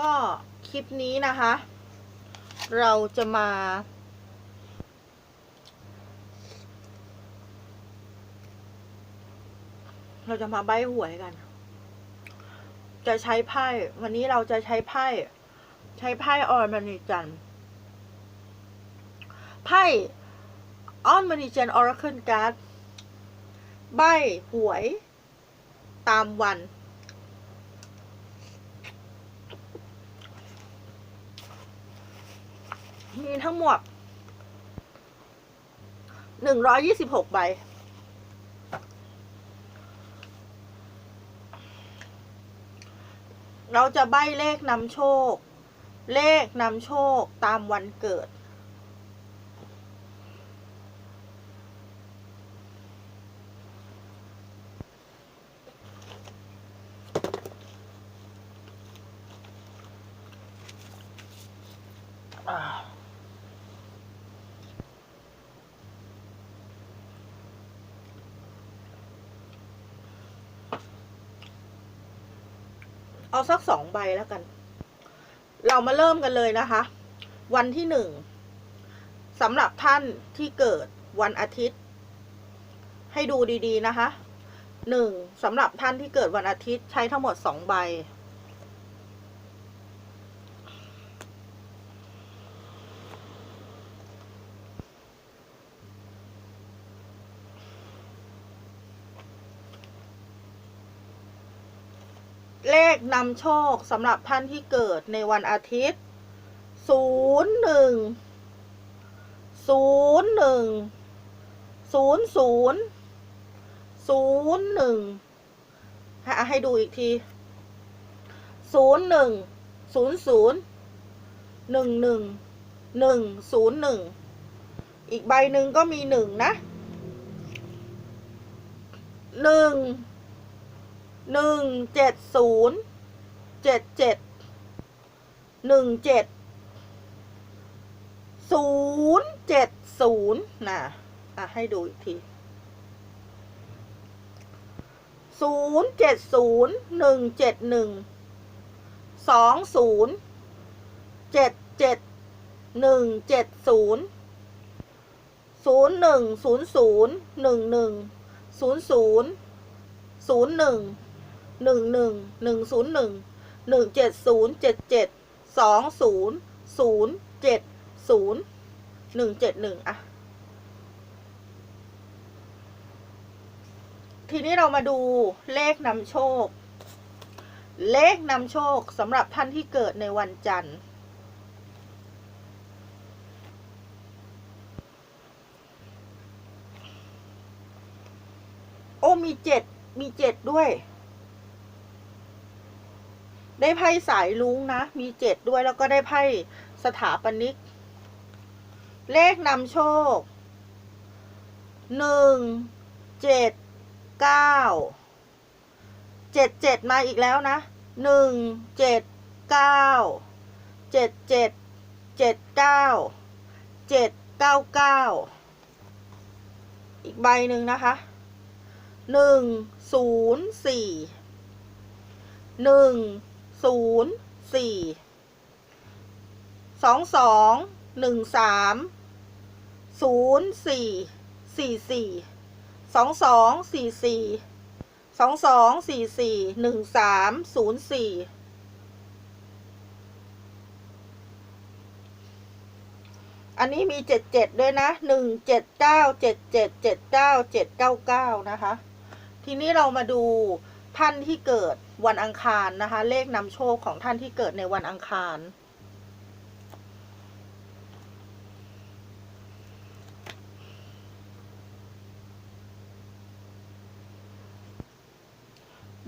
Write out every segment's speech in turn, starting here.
ก็คลิปนี้นะคะ เราจะมา เราจะมาใบหวยกัน จะใช้ไพ่วันนี้เราจะใช้ไพ่ใช้ไพ่ออนมานิจันไพ่ออนมานิจันออร์เคิลการ์ดใบหวย ตามวัน มีทั้งหมดหนึ่งร้อยยี่สิบหกใบ เราจะใบ้เลขนำโชค เลขนำโชคตามวันเกิด เอาสักสองใบแล้วกัน เรามาเริ่มกันเลยนะคะ วันที่หนึ่งสำหรับท่านที่เกิดวันอาทิตย์ ให้ดูดีๆนะคะหนึ่งสำหรับท่านที่เกิดวันอาทิตย์ใช้ทั้งหมดสองใบ เลขนำโชคสำหรับท่านที่เกิดในวันอาทิตย์ศูนย์หนึ่งศูนย์หนึ่งศูนย์ศูนย์ศูนย์หนึ่งให้ให้ดูอีกทีศูนย์หนึ่งศูนย์ศูนย์หนึ่งหนึ่งหนึ่งศูนย์หนึ่งอีกใบหนึ่งก็มีหนึ่งนะหนึ่ง หนึ่งเจ็ดศูนย์เจ็ดเจ็ดหนึ่งเจ็ดศูนย์เจ็ดศูนย์นะอะให้ดูอีกทีศูนย์เจ็ดศูนย์หนึ่งเจ็ดหนึ่งสองศูนย์เจ็ดเจ็ดหนึ่งเจ็ดศูนย์ศูนย์หนึ่งศูนย์ศูนย์หนึ่งหนึ่งศูนย์ศูนย์ศูนย์หนึ่ง หนึ่งหนึ่งหนึ่งศูนย์หนึ่งหนึ่งเจ็ดศูนย์เจ็ดเจ็ดสองศูนย์ศูนย์เจ็ดศูนย์หนึ่งเจ็ดหนึ่งอะทีนี้เรามาดูเลขนำโชค เลขนำโชคสำหรับท่านที่เกิดในวันจันทร์ โอ้มีเจ็ดมีเจ็ดด้วย ได้ไพ่สายลุงนะ มีเจ็ดด้วยแล้วก็ได้ไพ่สถาปนิก เลขนำโชคหนึ่งเจ็ดเก้าเจ็ดเจ็ดมาอีกแล้วนะหนึ่งเจ็ดเก้าเจ็ดเจ็ดเจ็ดเก้าเจ็ดเก้าเก้าอีกใบหนึ่งนะคะหนึ่งศูนย์สี่หนึ่ง ศูนย์สี่สองสองหนึ่งสามศูนย์สี่สี่สี่สองสองสี่สี่สองสองสี่สี่หนึ่งสามศูนย์สี่อันนี้มีเจ็ดเจ็ดด้วยนะหนึ่งเจ็ดเก้าเจ็ดเจ็ดเจ็ดเก้าเจ็ดเก้าเก้านะคะ ทีนี้เรามาดู ท่านที่เกิดวันอังคารนะคะ เลขนำโชคของท่านที่เกิดในวันอังคาร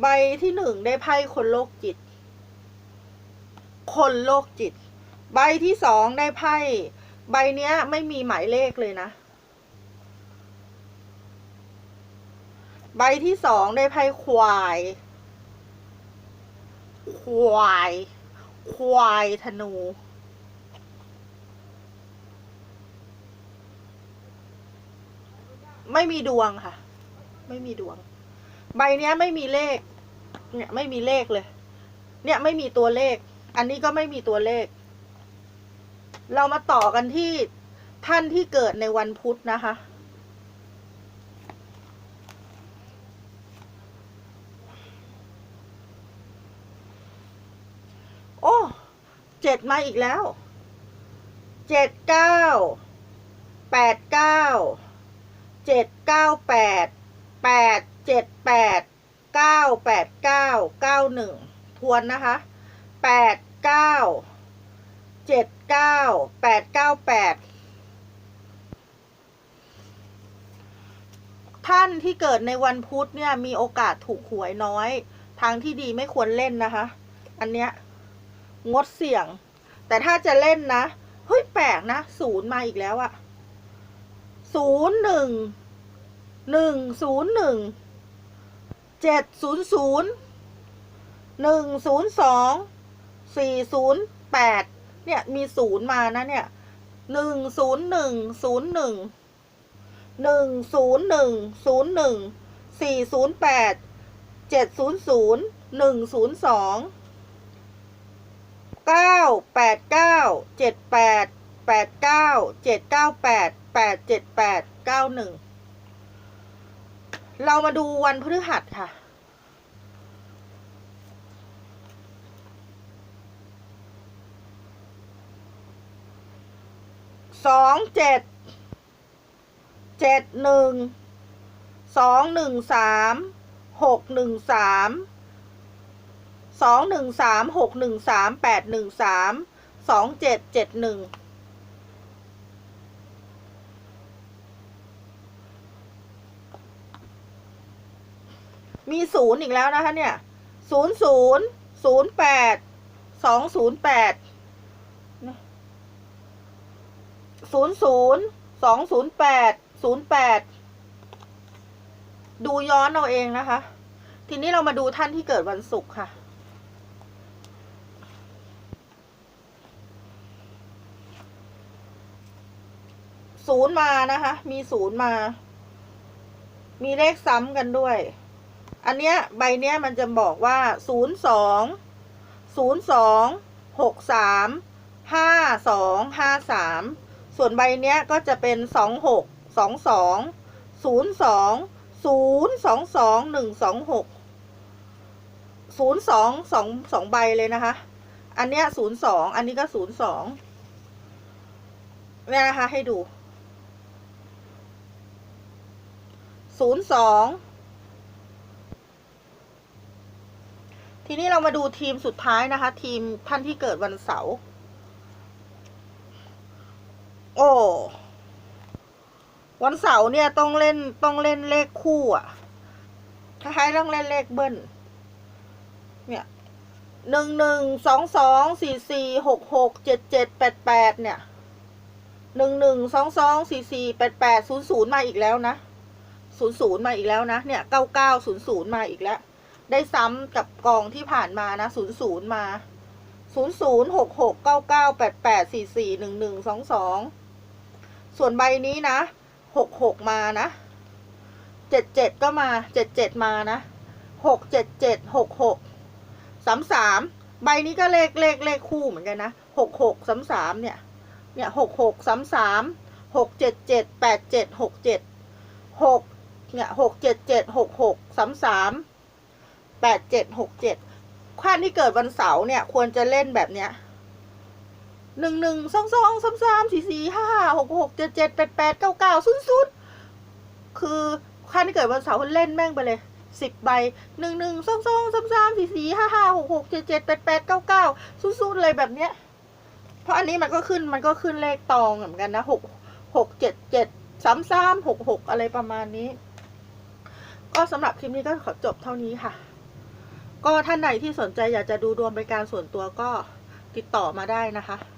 ใบที่หนึ่งได้ไพ่คนโรคจิต คนโรคจิต ใบที่สองได้ไพ่ ใบเนี้ยไม่มีหมายเลขเลยนะ ใบที่สองได้ไพ่ควาย ควาย ควายธนู ไม่มีดวงค่ะ ไม่มีดวง ใบเนี้ยไม่มีเลข เนี่ยไม่มีเลขเลย เนี่ยไม่มีตัวเลข อันนี้ก็ไม่มีตัวเลข เรามาต่อกันที่ท่านที่เกิดในวันพุธนะคะ โอ้ เจ็ดมาอีกแล้ว เจ็ดเก้า แปดเก้า เจ็ดเก้าแปด แปดเจ็ดแปด เก้าแปดเก้า เก้าหนึ่ง ทวนนะคะแปดเก้า เจ็ดเก้า แปดเก้าแปดท่านที่เกิดในวันพุธเนี่ยมีโอกาสถูกหวยน้อย ทางที่ดีไม่ควรเล่นนะคะ อันเนี้ย งดเสี่ยง แต่ถ้าจะเล่นนะเฮ้ยแปลกนะศูนย์มาอีกแล้วอะศูนย์หนึ่งหนึ่งศูนย์หนึ่งเจ็ดศูนย์ศูนย์หนึ่งศูนย์สองสี่ศูนย์แปดเนี่ยมีศูนย์มานะเนี่ยหนึ่งศูนย์หนึ่งศูนย์หนึ่งหนึ่งศูนย์หนึ่งศูนย์หนึ่งสี่ศูนย์แปดเจ็ดศูนย์ศูนย์หนึ่งศูนย์สอง เก้าแปดเก้าเจ็ดแปดแปดเก้าเจ็ดเก้าแปดแปดเจ็ดแปดเก้าหนึ่งเรามาดูวันพฤหัสค่ะ สองเจ็ด เจ็ดหนึ่ง สองหนึ่งสาม หกหนึ่งสาม สองหนึ่งสามหกหนึ่งสามแปดหนึ่งสามสองเจ็ดเจ็ดหนึ่งมีศูนย์อีกแล้วนะคะเนี่ยศูนย์ศูนย์ศูนย์แปดสองศูนย์แปดศูนย์ศูนย์สองศูนย์แปดศูนย์แปดดูย้อนเอาเองนะคะ ทีนี้เรามาดูท่านที่เกิดวันศุกร์ค่ะ ศูนย์มานะคะ มีศูนย์มา มีเลขซ้ำกันด้วย อันเนี้ยใบเนี้ยมันจะบอกว่าศูนย์สองศูนย์สองหกสามห้าสองห้าสามส่วนใบเนี้ยก็จะเป็นสองหกสองสองศูนย์สองศูนย์สองสองหนึ่งสองหกศูนย์สองสองสองใบเลยนะคะ อันเนี้ยศูนย์สองอันนี้ก็ศูนย์สองเนี่ยนะคะให้ดู ศูนย์สองทีนี้เรามาดูทีมสุดท้ายนะคะ ทีมท่านที่เกิดวันเสาร์โอ้วันเสาร์เนี่ยต้องเล่นต้องเล่นเลขคู่อะคล้ายๆต้องเล่นเลขเบิ้ลเนี่ยหนึ่งหนึ่งสองสองสี่สี่หกหกเจ็ดเจ็ดแปดแปดเนี่ยหนึ่งหนึ่งสองสองสี่สี่แปดแปดศูนย์ศูนย์มาอีกแล้วนะ ศูนย์ศูนย์มาอีกแล้วนะ เนี่ยเก้าเก้าศูนย์ศูนย์มาอีกแล้ว ได้ซ้ำกับกองที่ผ่านมานะศูนย์ศูนย์มาศูนย์ศูนย์หกหกเก้าเก้าแปดแปดสี่สี่หนึ่งหนึ่งสองสองส่วนใบนี้นะหกหกมานะเจ็ดเจ็ดก็มาเจ็ดเจ็ดมานะหกเจ็ดเจ็ดหกหกสามสามใบนี้ก็เลขเลขเลขคู่เหมือนกันนะหกหกสามสามเนี่ย เนี่ยหกหกสามสามหกเจ็ดเจ็ดแปดเจ็ดหกเจ็ดหก เนี่ยหกเจ็ดเจ็ดหกหกสามสามแปดเจ็ดหกเจ็ดขั้นที่เกิดวันเสาร์เนี่ยควรจะเล่นแบบเนี้ยหนึ่งหนึ่งสองสองสามสามสี่สี่ห้าห้าหกหกเจ็ดเจ็ดแปดแปดเก้าเก้าศูนย์ศูนย์คือขั้นที่เกิดวันเสาร์เล่นแม่งไปเลยสิบใบหนึ่งหนึ่งสองสองสามสามสี่สี่ห้าห้าหกหกเจ็ดเจ็ดแปดแปดเก้าเก้าศูนย์ศูนย์เลยแบบเนี้ย เพราะอันนี้มันก็ขึ้นมันก็ขึ้นเลขตองเหมือนกันนะหกหกเจ็ดเจ็ดสามสามหกหกอะไรประมาณนี้ ก็สำหรับคลิปนี้ก็ขอจบเท่านี้ค่ะ ก็ท่านไหนที่สนใจอยากจะดูดวงเป็นการส่วนตัวก็ติดต่อมาได้นะคะ